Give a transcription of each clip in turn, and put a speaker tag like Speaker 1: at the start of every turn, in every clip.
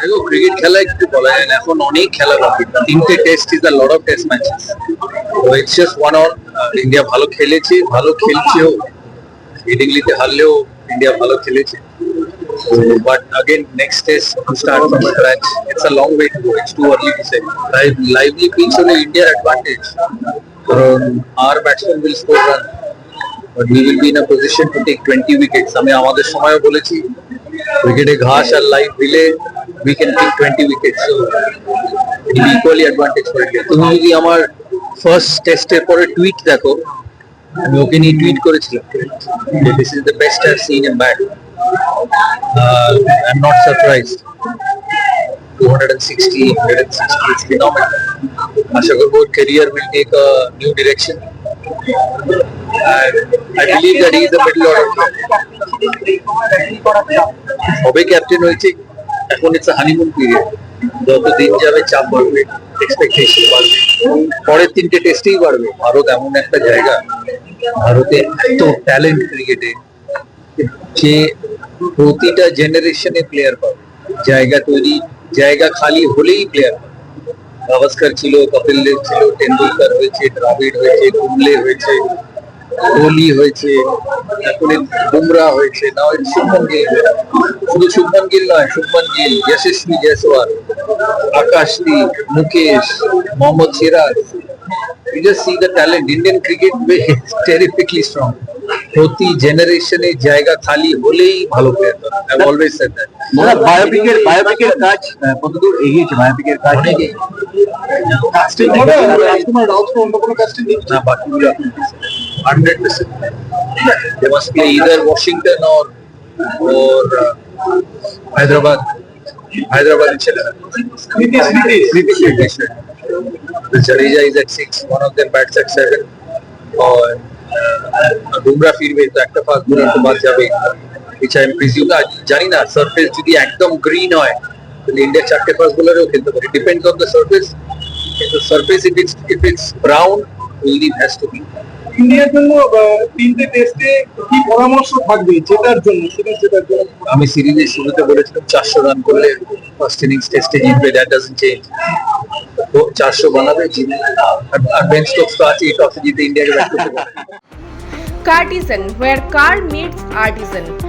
Speaker 1: দেখো ক্রিকেট খেলা একটু বলা যায় না এখন অনেক খেলা বাকি তিনটে test is a lot of test matches তো it's just one on India ভালো খেলেছে ভালো খেলছেও হিডিংলিতে হারলেও ইন্ডিয়া ভালো খেলেছে but again next test to start from scratch it's a long way to go it's too early to say live lively pitch হলে ইন্ডিয়ার advantage কারণ our batsmen will score run but we will be in a position to take 20 wickets আমি আমাদের সময়ও বলেছি উইকেটে ঘাস আর light দিলে we can take 20 wickets so it will be equally advantage for India তুমি যদি আমার ফার্স্ট টেস্টের পরে টুইট দেখো আমি ওকে নিয়ে টুইট করেছিলাম this is the best I seen in bat uh, I'm not surprised. 260, 160 is phenomenal. Asha Kapoor career will take a new direction. And I believe that he is the middle order player. সবে captain হয়েছে এখন it's honeymoon period যত দিন যাবে চাপ বাড়বে expectation বাড়বে, পরের তিনটে টেস্টেই বাড়বে। ভারত এমন একটা জায়গা, ভারতে এত ট্যালেন্ট ক্রিকেটে যে প্রতিটা জেনারেশনে প্লেয়ার পাবে। জায়গা তৈরি, জায়গা খালি হলেই প্লেয়ার পাবে। গাভাস্কর ছিল, কপিল দেব ছিল, টেন্ডুলকার হয়েছে, দ্রাবিড় হয়েছে কুমলে হয়েছে কোহলি হয়েছে এখন বুমরা হয়েছে না শুভমন গিল শুধু শুভমন গিল নয় শুভমন গিল যশস্বী Jaiswal Akashdeep Mukesh Mohammad Siraj. You just see the talent indian cricket is terrifically strong প্রতি জেনারেশনে জায়গা খালি হলেই ভালো player I always said
Speaker 2: that বায়োপিকের বায়োপিকের কাজ কতদূর এগিয়েছে বায়োপিকের কাজ
Speaker 1: অনেকেই
Speaker 2: কাস্টিং
Speaker 3: রাজকুমার রাউত অন্য কোনো কাস্টিং
Speaker 1: না বাকিগুলো Hundred percent they must play either Washington or or uh, Hyderabad Hyderabad ছেলেরা
Speaker 3: Nitish Nitish
Speaker 1: Nitish Nitish. The Jadeja is at six, one of them bats at seven. और বুমরা ফিরবে তো একটা ফাস্ট বোলার তো বাদ যাবে which I presume না জানি না সারফেস যদি একদম গ্রিন হয় তাহলে ইন্ডিয়া চারটে ফাস্ট বোলারেও খেলতে পারে ডিপেন্ডস অন দ্য সারফেস কিন্তু surface if it's if it's brown has to be
Speaker 3: ইন্ডিয়ার জন্য তিনটে টেস্টে কি পরামর্শ থাকবে? জেতার জন্য সেটা জেতার জন্য।
Speaker 1: আমি সিরিজের শুরুতে বলেছিলাম চারশো রান করলে ফার্স্ট ইনিংস টেস্টে জিতবে দ্যাট ডাজন্ট চেঞ্জ ও চারশো বানাবে জিতবে। আর- বেন স্টোকস তো আছে টসে জিতে ইন্ডিয়াকে ব্যাট করতে পারে।
Speaker 4: Cartesian, where car meets artisan.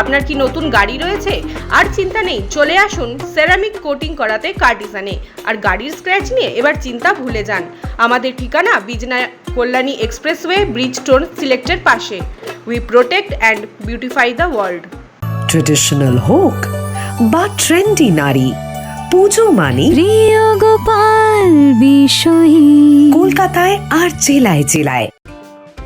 Speaker 4: আপনার কি নতুন গাড়ি রয়েছে? আর চিন্তা নেই চলে আসুন সেরামিক কোটিং করাতে কার্টিসানে আর গাড়ির স্ক্র্যাচ নিয়ে এবার চিন্তা ভুলে যান। আমাদের ঠিকানা বিজনা কল্যাণী এক্সপ্রেসওয়ে ব্রিজ টোন সিলেক্টের পাশে। We protect and beautify the world
Speaker 5: traditional হোক বা ট্রেন্ডি নারী। পুজো মানে
Speaker 6: প্রিয় গোপাল বিষয়ী।
Speaker 5: কলকাতায় আর জেলায় জেলায়।